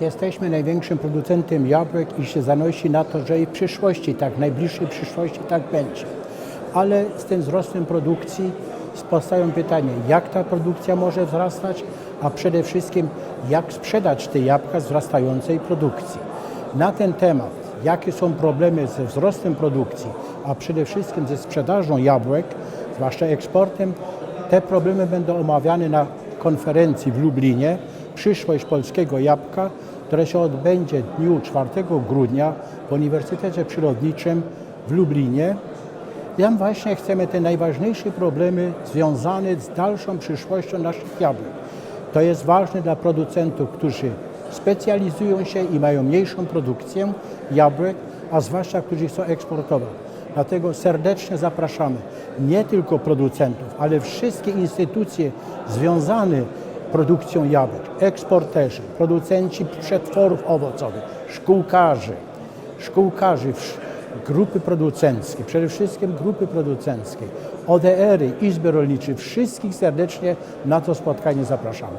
Jesteśmy największym producentem jabłek i się zanosi na to, że i w przyszłości, tak najbliższej przyszłości tak będzie. Ale z tym wzrostem produkcji powstają pytania, jak ta produkcja może wzrastać, a przede wszystkim jak sprzedać te jabłka z wzrastającej produkcji. Na ten temat, jakie są problemy ze wzrostem produkcji, a przede wszystkim ze sprzedażą jabłek, zwłaszcza eksportem, te problemy będą omawiane na konferencji w Lublinie Przyszłość polskiego jabłka, która się odbędzie w dniu 4 grudnia w Uniwersytecie Przyrodniczym w Lublinie. Tam właśnie chcemy te najważniejsze problemy związane z dalszą przyszłością naszych jabłek. To jest ważne dla producentów, którzy specjalizują się i mają mniejszą produkcję jabłek, a zwłaszcza którzy chcą eksportować. Dlatego serdecznie zapraszamy nie tylko producentów, ale wszystkie instytucje związane produkcją jabłek, eksporterzy, producenci przetworów owocowych, szkółkarzy, szkółkarzy, grupy producenckie, przede wszystkim grupy producenckie, ODR-y, Izby Rolnicze, wszystkich serdecznie na to spotkanie zapraszamy.